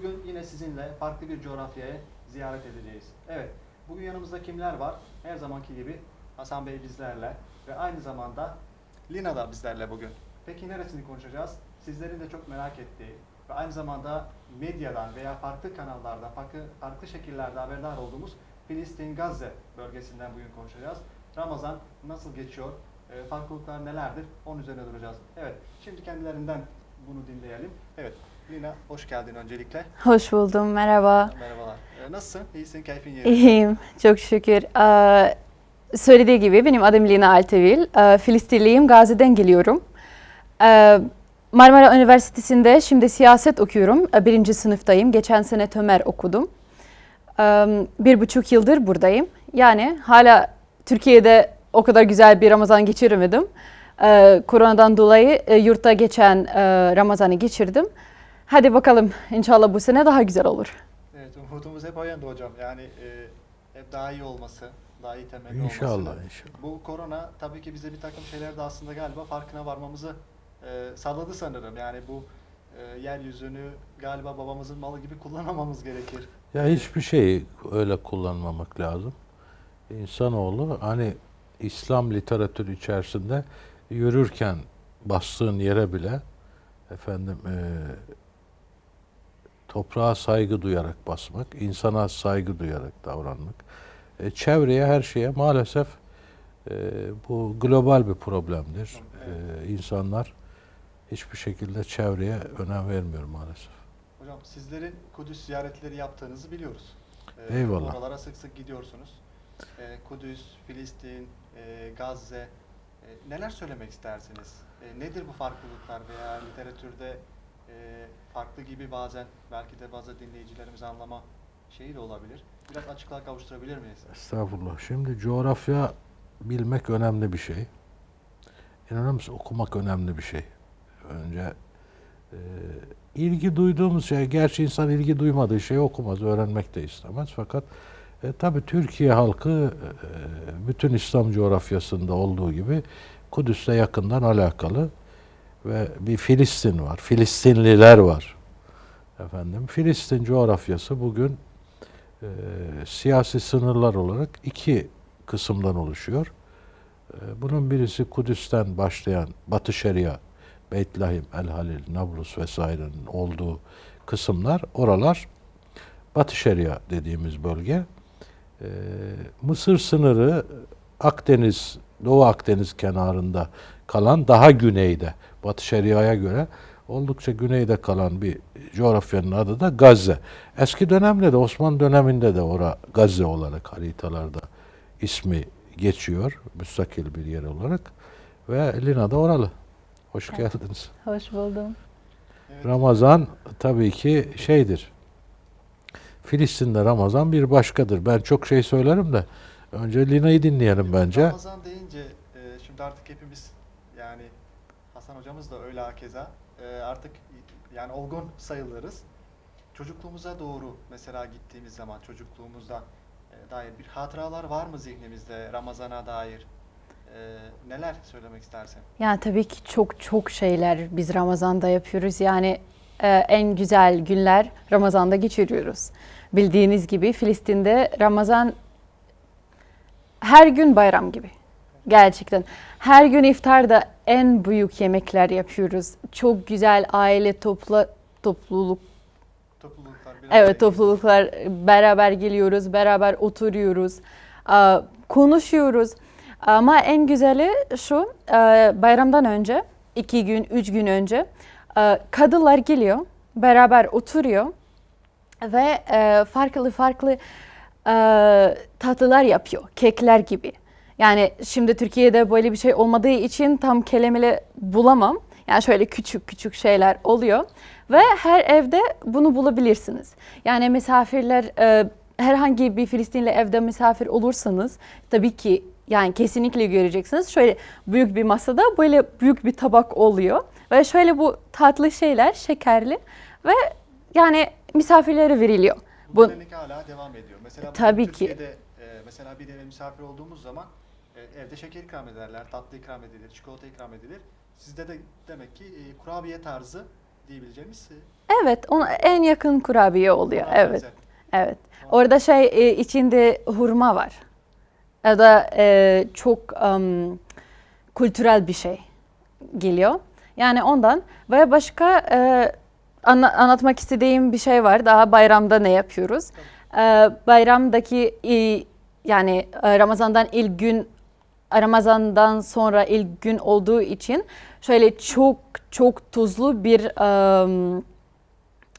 Bugün yine sizinle farklı bir coğrafyaya ziyaret edeceğiz. Evet, bugün yanımızda kimler var? Her zamanki gibi Hasan Bey bizlerle ve aynı zamanda Lina da bizlerle bugün. Peki neresini konuşacağız? Sizlerin de çok merak ettiği ve aynı zamanda medyadan veya farklı kanallardan, farklı, farklı şekillerde haberdar olduğumuz Filistin Gazze bölgesinden bugün konuşacağız. Ramazan nasıl geçiyor? E, farklılıklar nelerdir? Onun üzerine duracağız. Evet, şimdi kendilerinden bunu dinleyelim. Evet, Lina hoş geldin öncelikle. Hoş buldum, merhaba. Merhabalar. E, nasılsın? İyisin, keyfin yerinde. İyiyim, çok şükür. Ee, söylediği gibi benim adım Lina Altevil. Ee, Filistinliyim, Gazi'den geliyorum. Ee, Marmara Üniversitesi'nde şimdi siyaset okuyorum. Ee, Birinci sınıftayım. Geçen sene Tömer okudum. Ee, bir buçuk yıldır buradayım. Yani hala Türkiye'de o kadar güzel bir Ramazan geçiremedim. Ee, koronadan dolayı e, yurtta geçen e, Ramazan'ı geçirdim. Hadi bakalım inşallah bu sene daha güzel olur. Evet, umudumuz hep o yönde hocam. Yani e, hep daha iyi olması, daha iyi temelli İnşallah olması. inşallah. Bu korona tabii ki bize bir takım şeyler de aslında galiba farkına varmamızı e, sağladı sanırım. Yani bu e, yeryüzünü galiba babamızın malı gibi kullanamamız gerekir. Ya hiçbir şeyi öyle kullanmamak lazım. İnsanoğlu hani İslam literatürü içerisinde yürürken bastığın yere bile efendim eee, toprağa saygı duyarak basmak, insana saygı duyarak davranmak, e, çevreye her şeye maalesef e, bu global bir problemdir. E, insanlar hiçbir şekilde çevreye önem vermiyor maalesef. Hocam sizlerin Kudüs ziyaretleri yaptığınızı biliyoruz. E, Eyvallah. Oralara sık sık gidiyorsunuz. E, Kudüs, Filistin, e, Gazze. E, neler söylemek istersiniz? E, nedir bu farklılıklar veya literatürde e, farklı gibi bazen belki de bazı dinleyicilerimiz anlama şeyi de olabilir. Biraz açıklığa kavuşturabilir miyiz? Estağfurullah. Şimdi coğrafya bilmek önemli bir şey. İnanır mısın okumak önemli bir şey. Önce e, ilgi duyduğumuz şey, gerçi insan ilgi duymadığı şeyi okumaz, öğrenmek de istemez. Fakat e, tabii Türkiye halkı e, bütün İslam coğrafyasında olduğu gibi Kudüs'le yakından alakalı ve bir Filistin var, Filistinliler var. Efendim, Filistin coğrafyası bugün e, siyasi sınırlar olarak iki kısımdan oluşuyor. E, bunun birisi Kudüs'ten başlayan Batı Şeria, Beytlahim, El Halil, Nablus vesairenin olduğu kısımlar, oralar Batı Şeria dediğimiz bölge. E, Mısır sınırı Akdeniz, Doğu Akdeniz kenarında kalan daha güneyde, Batı Şeria'ya göre oldukça güneyde kalan bir coğrafyanın adı da Gazze. Eski dönemde de Osmanlı döneminde de ora Gazze olarak haritalarda ismi geçiyor. Müstakil bir yer olarak. Ve Lina da oralı. Hoş geldiniz. Hoş buldum. Ramazan tabii ki şeydir. Filistin'de Ramazan bir başkadır. Ben çok şey söylerim de önce Lina'yı dinleyelim bence. Ramazan deyince e, şimdi artık hepimiz Hasan hocamız da öyle hakeza e, artık yani olgun sayılırız. Çocukluğumuza doğru mesela gittiğimiz zaman çocukluğumuza e, dair bir hatıralar var mı zihnimizde Ramazan'a dair? E, neler söylemek istersin? Yani tabii ki çok çok şeyler biz Ramazan'da yapıyoruz. Yani e, en güzel günler Ramazan'da geçiriyoruz. Bildiğiniz gibi Filistin'de Ramazan her gün bayram gibi. Gerçekten. Her gün iftarda en büyük yemekler yapıyoruz. Çok güzel aile topla topluluk Topluluklar Evet topluluklar beraber geliyoruz, beraber oturuyoruz, konuşuyoruz. Ama en güzeli şu, bayramdan önce, iki gün, üç gün önce kadınlar geliyor, beraber oturuyor ve farklı farklı tatlılar yapıyor, kekler gibi. Yani şimdi Türkiye'de böyle bir şey olmadığı için tam kelimeyle bulamam. Yani şöyle küçük küçük şeyler oluyor ve her evde bunu bulabilirsiniz. Yani misafirler e, herhangi bir Filistinli evde misafir olursanız tabii ki yani kesinlikle göreceksiniz. Şöyle büyük bir masada böyle büyük bir tabak oluyor ve şöyle bu tatlı şeyler şekerli ve yani misafirlere veriliyor. Bu Bu- gelenek hala devam ediyor. Mesela Tabii ki. Türkiye'de e, mesela bir eve misafir olduğumuz zaman evde şeker ikram ederler, tatlı ikram edilir, çikolata ikram edilir. Sizde de demek ki e, kurabiye tarzı diyebileceğimiz e, Evet, ona en yakın kurabiye oluyor. ona Evet, benzer. evet. Orada şey e, içinde hurma var. Ya da e, çok em, kültürel bir şey geliyor. Yani ondan ve başka e, anla- anlatmak istediğim bir şey var. Daha bayramda ne yapıyoruz? E, bayramdaki e, yani e, Ramazan'dan ilk gün Ramazan'dan sonra ilk gün olduğu için şöyle çok çok tuzlu bir em,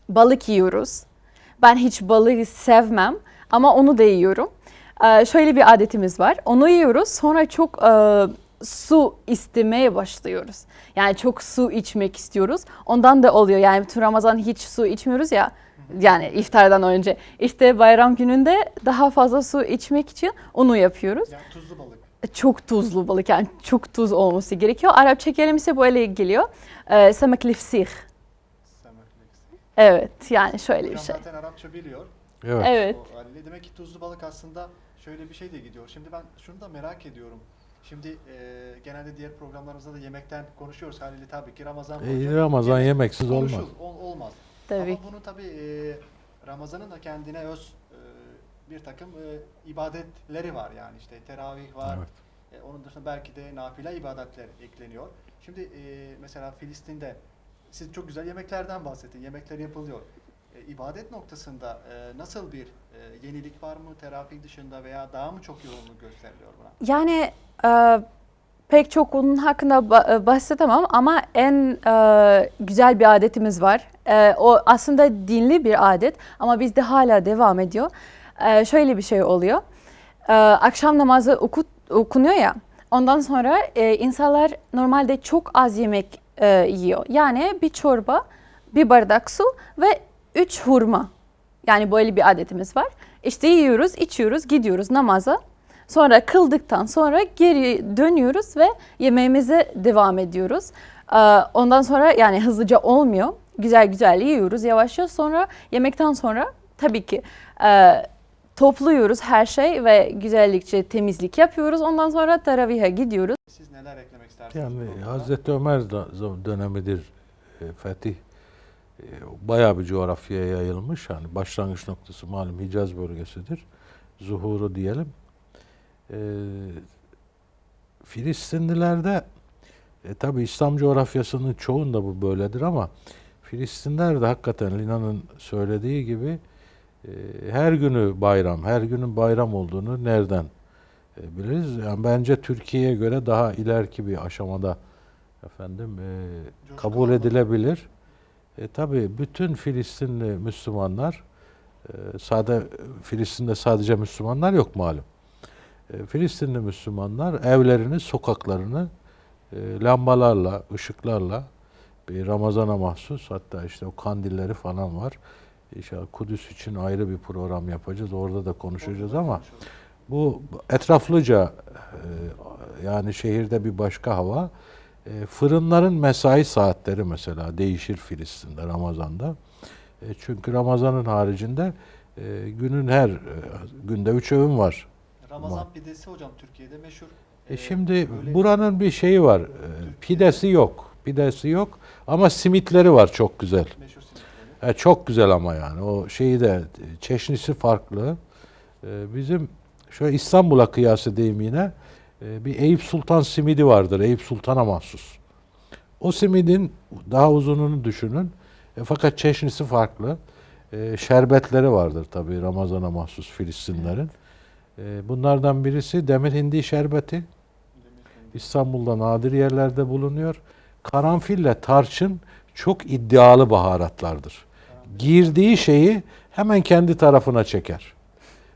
balık yiyoruz. Ben hiç balığı sevmem ama onu da yiyorum. Şöyle bir adetimiz var. Onu yiyoruz sonra çok e, su istemeye başlıyoruz. Yani çok su içmek istiyoruz. Ondan da oluyor. Yani bütün Ramazan hiç su içmiyoruz ya. Yani iftardan önce. İşte bayram gününde daha fazla su içmek için onu yapıyoruz. Yani tuzlu balık. Çok tuzlu balık yani çok tuz olması gerekiyor. Arapça kelimesi böyle geliyor. Ee, Semek lifsih. Evet yani şöyle bir Hocam şey. zaten Arapça biliyor. Evet. Evet. O halde demek ki tuzlu balık aslında şöyle bir şey de gidiyor. Şimdi ben şunu da merak ediyorum. Şimdi e, genelde diğer programlarımızda da yemekten konuşuyoruz haliyle tabii ki Ramazan E, Ramazan yemek yemeksiz olmaz. ol- olmaz. Tabii. Ama bunu tabii e, Ramazan'ın da kendine öz e, bir takım e, ibadetleri var yani işte teravih var. Evet. E, onun dışında belki de nafile ibadetler ekleniyor. Şimdi e, mesela Filistin'de siz çok güzel yemeklerden bahsettin. Yemekler yapılıyor. E, ibadet noktasında e, nasıl bir e, yenilik var mı teravih dışında veya daha mı çok yoğunluk gösteriliyor buna? Yani e, pek çok onun hakkında e, bahsedemem ama en e, güzel bir adetimiz var. E, o aslında dinli bir adet ama bizde hala devam ediyor. E, şöyle bir şey oluyor. E, akşam namazı oku, okunuyor ya. Ondan sonra e, insanlar normalde çok az yemek e, yiyor. Yani bir çorba, bir bardak su ve üç hurma. Yani böyle bir adetimiz var. İşte yiyoruz, içiyoruz, gidiyoruz namaza. Sonra kıldıktan sonra geri dönüyoruz ve yemeğimize devam ediyoruz. Ee, Ondan sonra yani hızlıca olmuyor. Güzel güzel yiyoruz yavaşça. Sonra yemekten sonra tabii ki e, topluyoruz her şey ve güzellikçe temizlik yapıyoruz. Ondan sonra teravihe gidiyoruz. Siz neler eklemek istersiniz? Yani? Hazreti Ömer dönemidir e, fetih e, bayağı bir coğrafyaya yayılmış. Yani başlangıç noktası malum Hicaz bölgesidir. Zuhuru diyelim. E, Filistinlilerde e, tabi İslam coğrafyasının çoğunda bu böyledir ama Filistinler de hakikaten Lina'nın söylediği gibi e, her günü bayram, her günün bayram olduğunu nereden e, biliriz? Yani bence Türkiye'ye göre daha ileriki bir aşamada efendim e, kabul edilebilir. E, tabii bütün Filistinli Müslümanlar e, sade Filistin'de sadece Müslümanlar yok malum. E, Filistinli Müslümanlar evlerini, sokaklarını e, lambalarla, ışıklarla bir Ramazana mahsus hatta işte o kandilleri falan var. İnşallah Kudüs için ayrı bir program yapacağız. Orada da konuşacağız ama bu etraflıca e, yani şehirde bir başka hava. Fırınların mesai saatleri mesela değişir Filistin'de Ramazan'da. Çünkü Ramazan'ın haricinde günün her günde üç öğün var. Ramazan pidesi hocam Türkiye'de meşhur. E Ee, şimdi böyle- buranın bir şeyi var. e, Pidesi yok. Pidesi yok ama simitleri var çok güzel. meşhur simitleri. E, çok güzel ama yani o şeyi de çeşnisi farklı. E, bizim şöyle İstanbul'a kıyas edeyim yine. E, bir Eyüp Sultan simidi vardır. Eyüp Sultan'a mahsus. O simidin daha uzununu düşünün. E, fakat çeşnisi farklı. E, şerbetleri vardır tabii Ramazan'a mahsus Filistinlerin. E, bunlardan birisi demir hindi şerbeti. İstanbul'da nadir yerlerde bulunuyor. Karanfille tarçın çok iddialı baharatlardır. Girdiği şeyi hemen kendi tarafına çeker.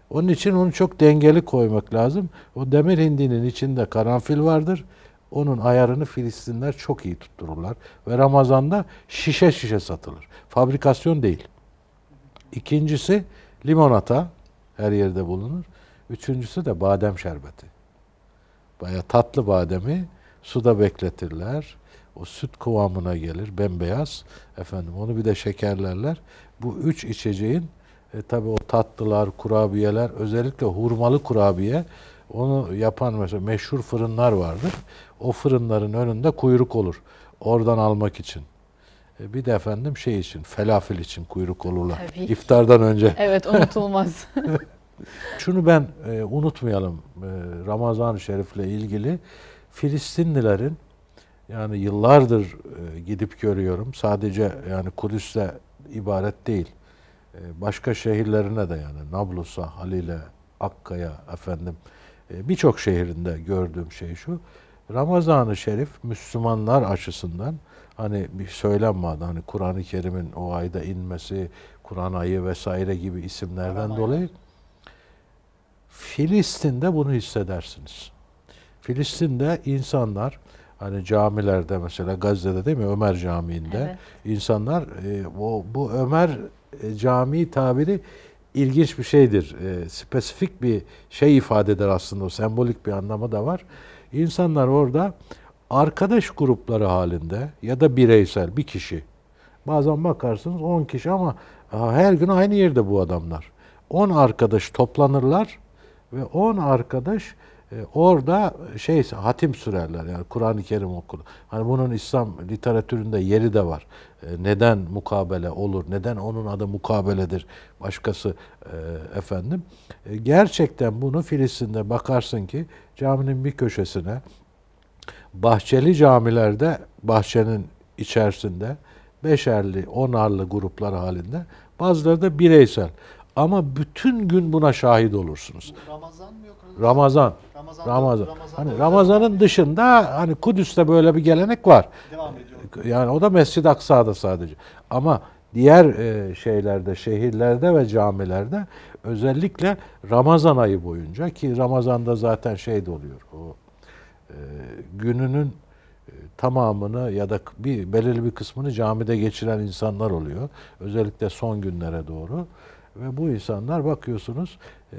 Onun için onu çok dengeli koymak lazım. O demir hindinin içinde karanfil vardır. Onun ayarını Filistinler çok iyi tuttururlar. Ve Ramazan'da şişe şişe satılır. Fabrikasyon değil. İkincisi limonata her yerde bulunur. Üçüncüsü de badem şerbeti. Baya tatlı bademi suda bekletirler. O süt kıvamına gelir, bembeyaz. Efendim onu bir de şekerlerler. Bu üç içeceğin e, tabii o tatlılar, kurabiyeler, özellikle hurmalı kurabiye onu yapan mesela meşhur fırınlar vardır. O fırınların önünde kuyruk olur. Oradan almak için. E, Bir de efendim şey için, felafil için kuyruk olurlar. Tabii. İftardan önce. Evet unutulmaz. Şunu ben e, unutmayalım. E, Ramazan-ı Şerif'le ilgili Filistinlilerin yani yıllardır e, gidip görüyorum. Sadece yani Kudüs'te ibaret değil. E, başka şehirlerine de yani Nablus'a, Halil'e, Akka'ya efendim e, birçok şehrinde gördüğüm şey şu. Ramazan-ı Şerif Müslümanlar açısından hani bir söylem vardı hani Kur'an-ı Kerim'in o ayda inmesi, Kur'an ayı vesaire gibi isimlerden ayı. dolayı Filistin'de bunu hissedersiniz. Filistin'de insanlar hani camilerde mesela Gazze'de değil mi Ömer Camii'nde Evet. insanlar e, o bu Ömer e, Camii tabiri ilginç bir şeydir. E, spesifik bir şey ifade eder aslında o sembolik bir anlamı da var. İnsanlar orada arkadaş grupları halinde ya da bireysel bir kişi Bazen bakarsınız 10 kişi ama her gün aynı yerde bu adamlar. 10 arkadaş toplanırlar ve 10 arkadaş e, orada şey hatim sürerler yani Kur'an-ı Kerim okur. Hani bunun İslam literatüründe yeri de var. E, neden mukabele olur? Neden onun adı mukabeledir? Başkası e, efendim. E, gerçekten bunu Filistin'de bakarsın ki caminin bir köşesine bahçeli camilerde bahçenin içerisinde beşerli, onarlı gruplar halinde bazıları da bireysel. Ama bütün gün buna şahit olursunuz. Ramazan mı yok? Ramazan, Ramazan. Ramazan. Ramazan'da Hani Ramazan'ın dışında hani Kudüs'te böyle bir gelenek var. devam ediyor. Yani o da Mescid-i Aksa'da sadece. Ama diğer e, şeylerde, şehirlerde ve camilerde özellikle Ramazan ayı boyunca ki Ramazan'da zaten şey de oluyor. O e, gününün e, tamamını ya da bir belirli bir kısmını camide geçiren insanlar oluyor. Özellikle son günlere doğru. Ve bu insanlar bakıyorsunuz e,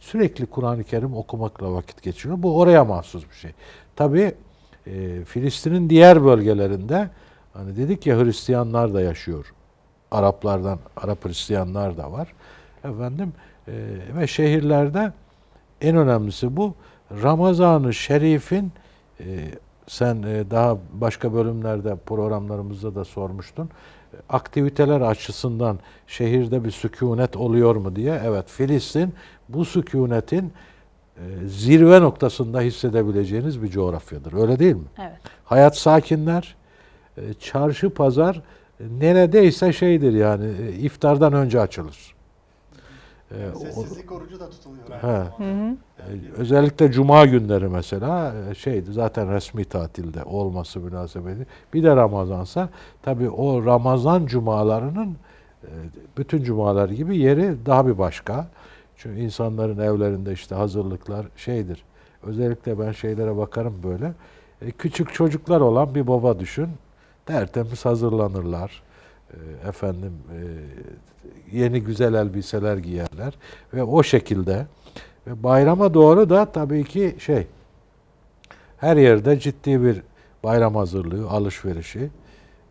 sürekli Kur'an-ı Kerim okumakla vakit geçiriyor. Bu oraya mahsus bir şey. Tabii e, Filistin'in diğer bölgelerinde hani dedik ya Hristiyanlar da yaşıyor. Araplardan, Arap Hristiyanlar da var. Efendim e, ve şehirlerde en önemlisi bu. Ramazan-ı Şerif'in e, sen e, daha başka bölümlerde programlarımızda da sormuştun. Aktiviteler açısından şehirde bir sükunet oluyor mu diye. Evet Filistin bu sükunetin e, zirve noktasında hissedebileceğiniz bir coğrafyadır. Öyle değil mi? evet. Hayat sakinler, e, çarşı pazar e, neredeyse şeydir yani iftardan önce açılır. E, o- Sessizlik orucu da tutuluyor. He. Hı hı. e, Özellikle cuma günleri mesela e, şeydi zaten resmi tatilde olması münasebeti. Bir de Ramazansa tabii o Ramazan cumalarının e, bütün cumalar gibi yeri daha bir başka. Çünkü insanların evlerinde işte hazırlıklar şeydir. Özellikle ben şeylere bakarım böyle. E, Küçük çocuklar olan bir baba düşün. Tertemiz hazırlanırlar. Efendim yeni güzel elbiseler giyerler ve o şekilde ve bayrama doğru da tabii ki şey her yerde ciddi bir bayram hazırlığı, alışverişi.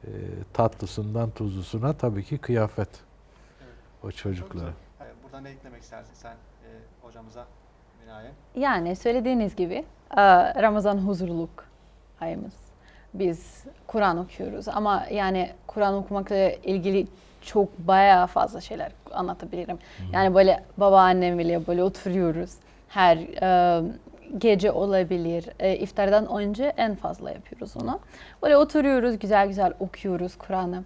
e, tatlısından tuzlusuna tabii ki kıyafet o Çok çocuklara. güzel. Evet, Burada ne eklemek istersin sen e, hocamıza binaen? Yani söylediğiniz gibi e, Ramazan huzurluk ayımız. Biz Kur'an okuyoruz ama yani Kur'an okumakla ilgili çok bayağı fazla şeyler anlatabilirim. Yani böyle babaannemle böyle oturuyoruz. Her e, gece olabilir. E, iftardan önce en fazla yapıyoruz onu. Böyle oturuyoruz, güzel güzel okuyoruz Kur'an'ı.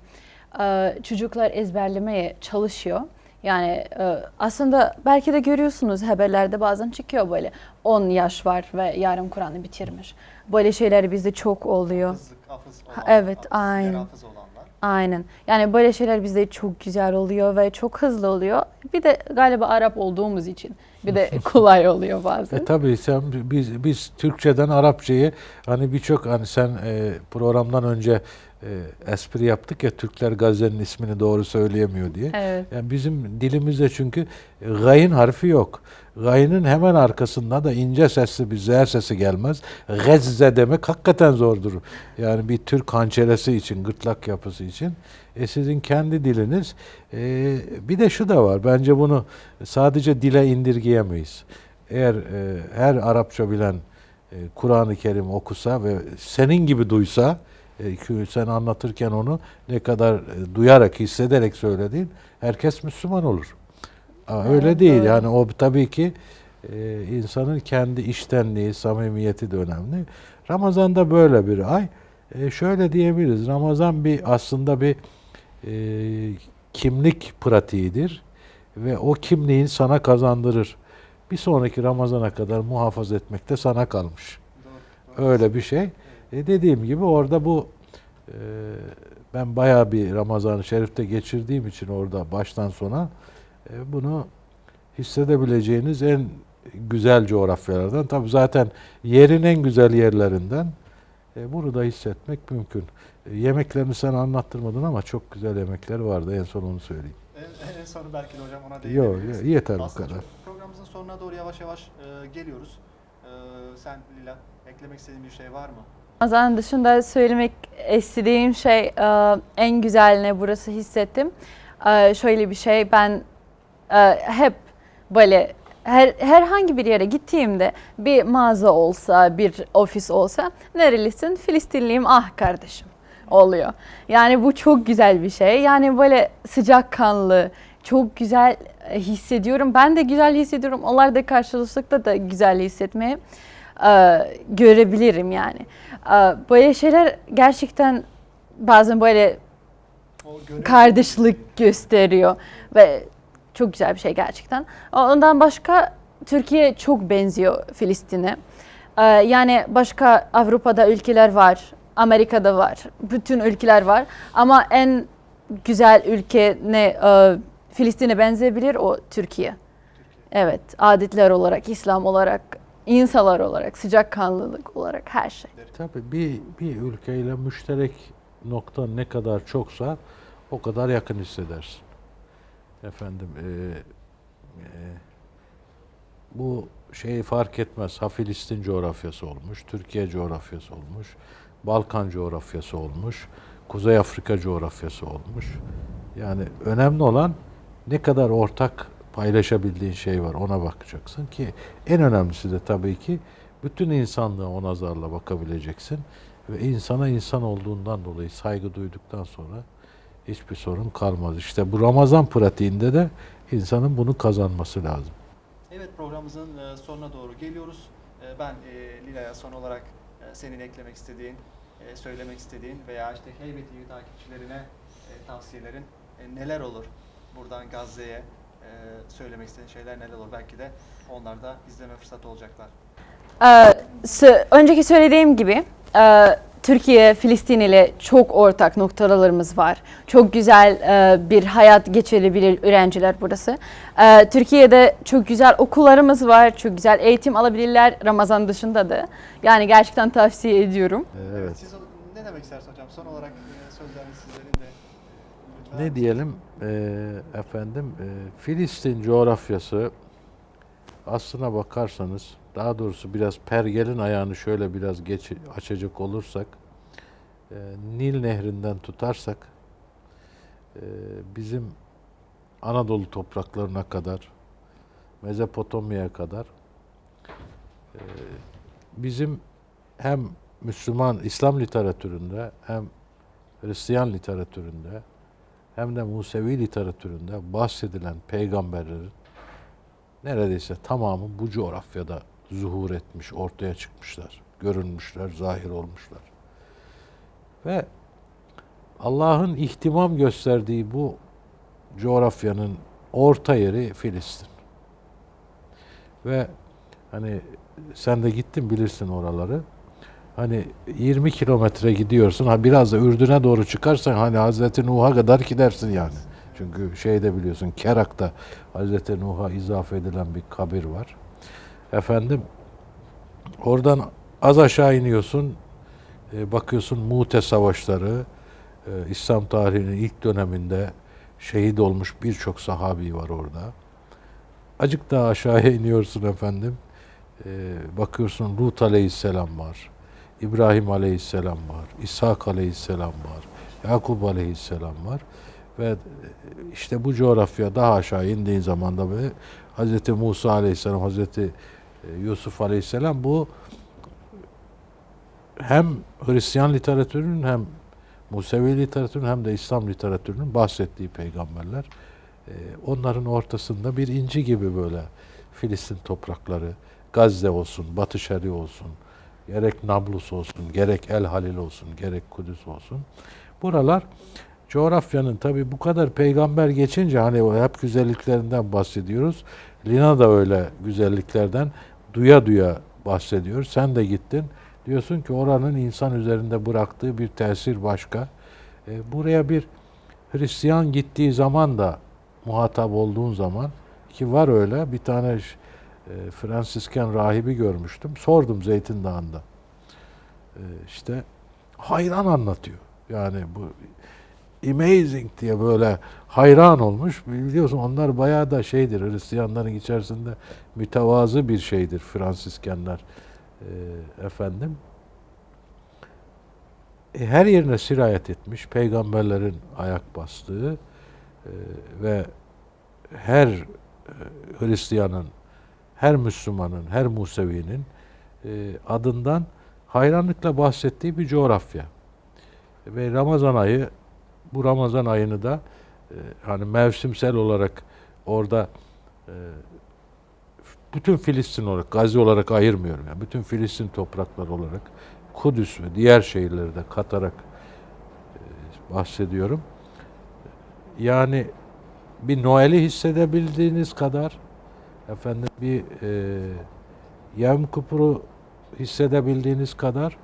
E, çocuklar ezberlemeye çalışıyor. Yani e, aslında belki de görüyorsunuz haberlerde bazen çıkıyor böyle 10 yaş var ve yarım Kur'an'ı bitirmiş. Böyle şeyler bizde çok oluyor. Hafızlık, hafız olan, evet, hafız, aynen. hafız olanlar. Aynen. Yani böyle şeyler bizde çok güzel oluyor ve çok hızlı oluyor. Bir de galiba Arap olduğumuz için bir de kolay oluyor bazen. E tabii sen biz biz Türkçeden Arapçayı hani birçok hani sen e, programdan önce e, espri yaptık ya Türkler Gazze'nin ismini doğru söyleyemiyor diye. Evet. Yani bizim dilimizde çünkü gayın harfi yok. Gayının hemen arkasında da ince sesli bir z sesi gelmez. Gezze demek hakikaten zordur. Yani bir Türk hançeresi için, gırtlak yapısı için. E sizin kendi diliniz. E, bir de şu da var. Bence bunu sadece dile indirgeyemeyiz. Eğer e, her Arapça bilen e, Kur'an-ı Kerim okusa ve senin gibi duysa E, sen anlatırken onu ne kadar e, duyarak, hissederek söylediğin herkes Müslüman olur. Aa, öyle Evet, değil doğru. yani o tabii ki e, insanın kendi iştenliği, samimiyeti de önemli. Ramazan'da böyle bir ay. E, şöyle diyebiliriz. Ramazan bir aslında bir e, kimlik pratiğidir ve o kimliğin sana kazandırır. Bir sonraki Ramazan'a kadar muhafaza etmek de sana kalmış. Doğru, doğru. Öyle bir şey. E, dediğim gibi orada bu e, ben bayağı bir Ramazan-ı Şerif'te geçirdiğim için orada baştan sona e, bunu hissedebileceğiniz en güzel coğrafyalardan. Tabii zaten yerin en güzel yerlerinden e, bunu da hissetmek mümkün. E, yemeklerini sen anlattırmadın ama çok güzel yemekler vardı. En son onu söyleyeyim. En, en sonu belki de hocam ona Yok, değinebiliriz. yeter bu Aslında kadar. çok- programımızın sonuna doğru yavaş yavaş e, geliyoruz. E, sen Lila eklemek istediğin bir şey var mı? Ramazan dışında söylemek istediğim şey e, en güzel ne burası hissettim. E, Şöyle bir şey ben e, hep böyle her, herhangi bir yere gittiğimde bir mağaza olsa, bir ofis olsa nerelisin? Filistinliyim ah kardeşim oluyor. Yani bu çok güzel bir şey. Yani böyle sıcakkanlı, çok güzel hissediyorum. Ben de güzel hissediyorum. Onlar da karşılıklı da güzel hissetmeye e, görebilirim yani. E, böyle şeyler gerçekten bazen böyle kardeşlik gösteriyor ve çok güzel bir şey gerçekten. Ondan başka Türkiye çok benziyor Filistin'e. Ee, Yani başka Avrupa'da ülkeler var, Amerika'da var, bütün ülkeler var. Ama en güzel ülke ne e, Filistin'e benzeyebilir o Türkiye. Evet, adetler olarak, İslam olarak, insanlar olarak, sıcakkanlılık olarak her şey. Tabii bir, bir ülkeyle müşterek nokta ne kadar çoksa o kadar yakın hissedersin. Efendim e, e, bu şeyi fark etmez. Ha Filistin coğrafyası olmuş, Türkiye coğrafyası olmuş, Balkan coğrafyası olmuş, Kuzey Afrika coğrafyası olmuş. Yani önemli olan ne kadar ortak paylaşabildiğin şey var ona bakacaksın ki en önemlisi de tabii ki bütün insanlığa o nazarla bakabileceksin ve insana insan olduğundan dolayı saygı duyduktan sonra hiçbir sorun kalmaz. İşte bu Ramazan pratiğinde de insanın bunu kazanması lazım. Evet programımızın e, sonuna doğru geliyoruz. E, Ben e, Lila'ya son olarak senin eklemek istediğin, söylemek istediğin veya işte Heybet TV takipçilerine tavsiyelerin neler olur? Buradan Gazze'ye söylemek istediğin şeyler neler olur? Belki de onlar da izleme fırsatı olacaklar. Ee, sö- önceki söylediğim gibi e, Türkiye, Filistin ile çok ortak noktalarımız var. Çok güzel e, bir hayat geçirebilir öğrenciler burası. Ee, Türkiye'de çok güzel okullarımız var, çok güzel eğitim alabilirler Ramazan dışında da. Yani gerçekten tavsiye ediyorum. Evet. Siz ne demek istersiniz hocam? Son olarak e, sözleriniz sizlerin de. Ne diyelim? Eee, efendim eee, Filistin coğrafyası aslına bakarsanız daha doğrusu biraz pergelin ayağını şöyle biraz geç açacak olursak eee, Nil nehrinden tutarsak eee, bizim Anadolu topraklarına kadar Mezopotamya'ya kadar eee, bizim hem Müslüman İslam literatüründe hem Hristiyan literatüründe hem de Musevi literatüründe bahsedilen peygamberlerin neredeyse tamamı bu coğrafyada zuhur etmiş, ortaya çıkmışlar, görünmüşler, zahir olmuşlar. Ve Allah'ın ihtimam gösterdiği bu coğrafyanın orta yeri Filistin. Ve hani sen de gittin bilirsin oraları. Hani 20 kilometre gidiyorsun. Ha biraz da Ürdün'e doğru çıkarsan hani Hazreti Nuh'a kadar gidersin yani. Çünkü şeyde biliyorsun Kerak'ta Hazreti Nuh'a izafe edilen bir kabir var. Efendim oradan az aşağı iniyorsun. e, bakıyorsun Mu'te savaşları e, İslam tarihinin ilk döneminde şehit olmuş birçok sahabi var orada. Acık daha aşağıya iniyorsun efendim. E, bakıyorsun Lut aleyhisselam var. İbrahim aleyhisselam var. İshak aleyhisselam var. Yakup aleyhisselam var. Ve e, işte bu coğrafya daha aşağı indiğin zaman da Hz. Musa aleyhisselam, Hz. Yusuf aleyhisselam bu hem Hristiyan literatürünün hem Musevi literatürünün hem de İslam literatürünün bahsettiği peygamberler. Ee, onların ortasında bir inci gibi böyle Filistin toprakları, Gazze olsun, Batı Şeria olsun, gerek Nablus olsun, gerek El Halil olsun, gerek Kudüs olsun. Buralar coğrafyanın tabi bu kadar peygamber geçince hani o hep güzelliklerinden bahsediyoruz. Lina da öyle güzelliklerden duya duya bahsediyor. Sen de gittin. Diyorsun ki oranın insan üzerinde bıraktığı bir tesir başka. E, buraya bir Hristiyan gittiği zaman da muhatap olduğun zaman ki var öyle bir tane e, Fransisken rahibi görmüştüm. Sordum Zeytin Dağı'nda. E, işte hayran anlatıyor. Yani bu amazing diye böyle hayran olmuş. Biliyorsun onlar bayağı da şeydir Hristiyanların içerisinde mütevazı bir şeydir Fransiskenler e, efendim. E, her yerine sirayet etmiş peygamberlerin ayak bastığı e, ve her Hristiyanın, her Müslümanın, her Musevi'nin e, adından hayranlıkla bahsettiği bir coğrafya. Ve Ramazan ayı, bu Ramazan ayını da e, hani mevsimsel olarak orada e, bütün Filistin olarak, Gazze olarak ayırmıyorum. Yani bütün Filistin toprakları olarak Kudüs ve diğer şehirleri de katarak bahsediyorum. Yani bir Noel'i hissedebildiğiniz kadar efendim bir e, Yevm Kupur'u hissedebildiğiniz kadarın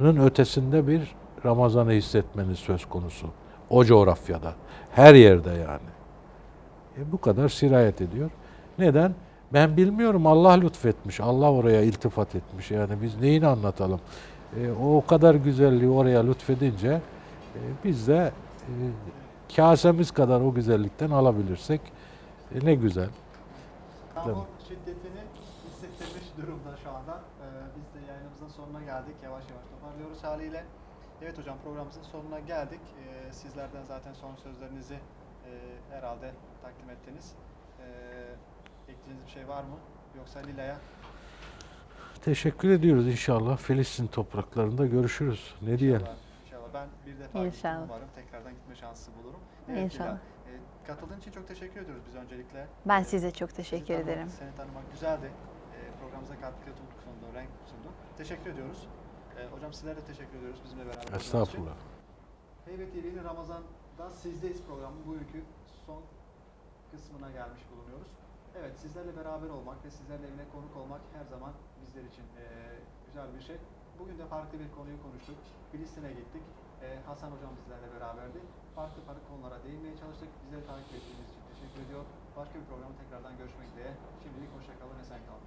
ötesinde bir Ramazan'ı hissetmeniz söz konusu. O coğrafyada. Her yerde yani. E, bu kadar sirayet ediyor. Neden? Ben bilmiyorum. Allah lütfetmiş. Allah oraya iltifat etmiş. Yani biz neyini anlatalım? E, o kadar güzelliği oraya lütfedince e, biz de e, kasemiz kadar o güzellikten alabilirsek e, ne güzel. Yağmur şiddetini hissettirmiş durumda şu anda. Ee, biz de yayınımızın sonuna geldik. Yavaş yavaş toparlıyoruz haliyle. Evet hocam programımızın sonuna geldik. Ee, sizlerden zaten son sözlerinizi e, herhalde takdim ettiniz. Ee, ekleyeceğiniz bir şey var mı? Yoksa Lila'ya Teşekkür ediyoruz inşallah. Filistin topraklarında görüşürüz. Ne diyelim? İnşallah, inşallah. Ben bir defa gittim, İnşallah. umarım tekrardan gitme şansı bulurum. Evet, İnşallah. Lila, e, katıldığın için çok teşekkür ediyoruz biz öncelikle. Ben E, size çok teşekkür tanımak, ederim. Seni tanımak güzeldi. E, programımıza katkı sundun, renk sundun. Teşekkür ediyoruz. E, hocam sizlere de teşekkür ediyoruz bizimle beraber. olduğunuz için. Estağfurullah. Heybe TV'nin Ramazan'da sizdeyiz programı bu yükü son kısmına gelmiş bulunuyoruz. Evet sizlerle beraber olmak ve sizlerle evine konuk olmak her zaman bizler için e, güzel bir şey. Bugün de farklı bir konuyu konuştuk. Filistin'e gittik. Ee, Hasan hocam sizlerle beraberdi. Farklı farklı konulara değinmeye çalıştık. Bizleri takip ettiğiniz için teşekkür ediyor. Başka bir programda tekrardan görüşmek üzere. Şimdilik hoşçakalın, esen kalın.